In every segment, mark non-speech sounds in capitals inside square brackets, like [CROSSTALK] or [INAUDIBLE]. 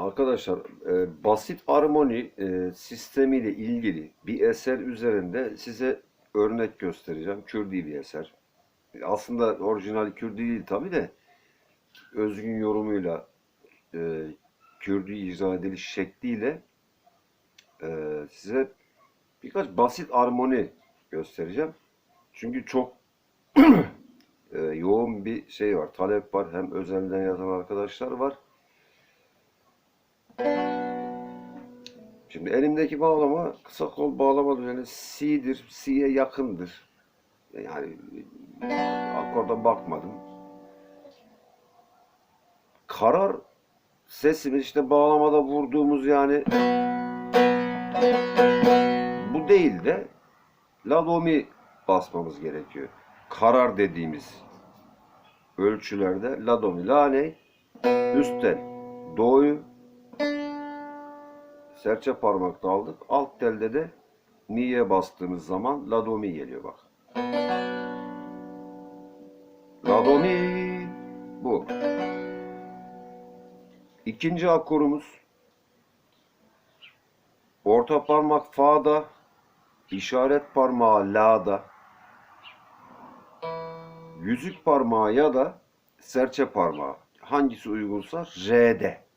Arkadaşlar e, basit armoni e, sistemiyle ilgili bir eser üzerinde size örnek göstereceğim. Kürdi bir eser. Aslında orijinal Kürdi değil tabi de özgün yorumuyla e, Kürdi icra ediliş şekliyle e, size birkaç basit armoni göstereceğim. Çünkü çok [CLEARS THROAT] e, yoğun bir şey var, talep var. Hem özelden yazan arkadaşlar var. Şimdi elimdeki bağlama kısa kol bağlama düzeni C'dir. C'ye yakındır. Yani akorda bakmadım. Karar sesimiz işte bağlamada vurduğumuz yani bu değil de la do mi basmamız gerekiyor. Karar dediğimiz ölçülerde la do mi la ne üstten do'yu serçe parmakla aldık. Alt telde de mi'ye bastığımız zaman la do mi geliyor bak. La do mi bu. İkinci akorumuz orta parmak fa'da, işaret parmağı la'da, yüzük parmağı ya da serçe parmağı hangisi uygunsa re'de.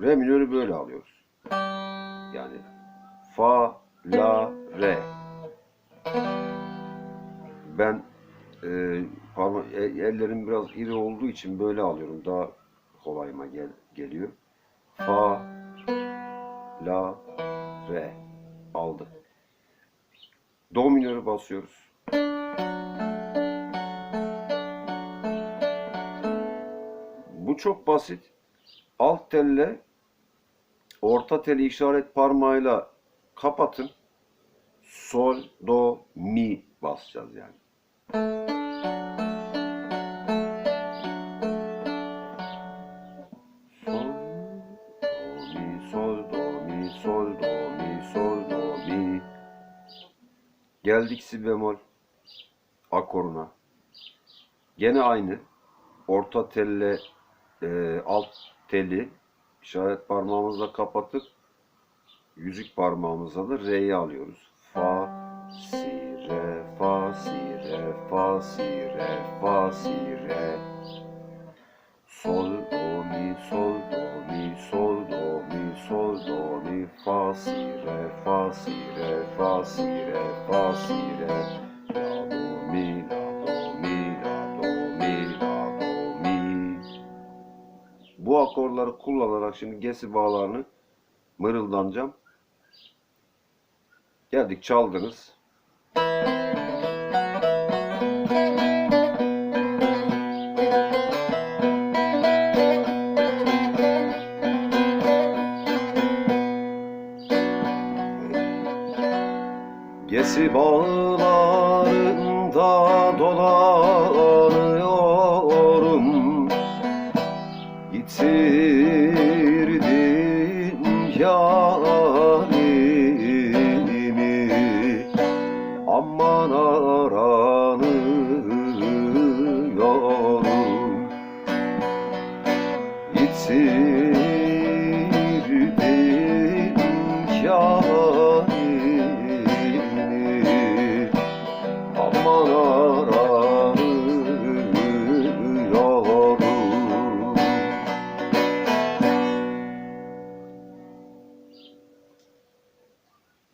Re minörü böyle alıyoruz. Yani fa, la, re. Ben e, parma, e- ellerim biraz iri olduğu için böyle alıyorum. Daha kolayıma gel, geliyor. Fa, la, re aldık. Do minörü basıyoruz. Bu çok basit. Alt telle orta teli işaret parmağıyla kapatın. Sol, do, mi basacağız yani. Sol, do, mi, sol, do, mi, sol, do, mi, sol, do, mi. Geldik si bemol akoruna. Gene aynı. Orta telle e, alt teli işaret parmağımızla kapatıp yüzük parmağımızla da re'yi alıyoruz. Fa, si, re, fa, si, re, fa, si, re, fa, si, re. Sol, do, mi, sol, do, mi, sol, do, mi, sol, do, mi, fa, si, re, fa, si, re, fa, si, re, fa, si, re. La, do, mi, la, Bu akorları kullanarak şimdi gesi bağlarını mırıldanacağım. Geldik çaldınız. Gesi bağlarında dolanıyorum your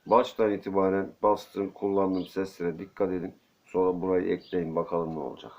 Baştan itibaren bastığım kullandığım seslere dikkat edin. Sonra burayı ekleyin bakalım ne olacak.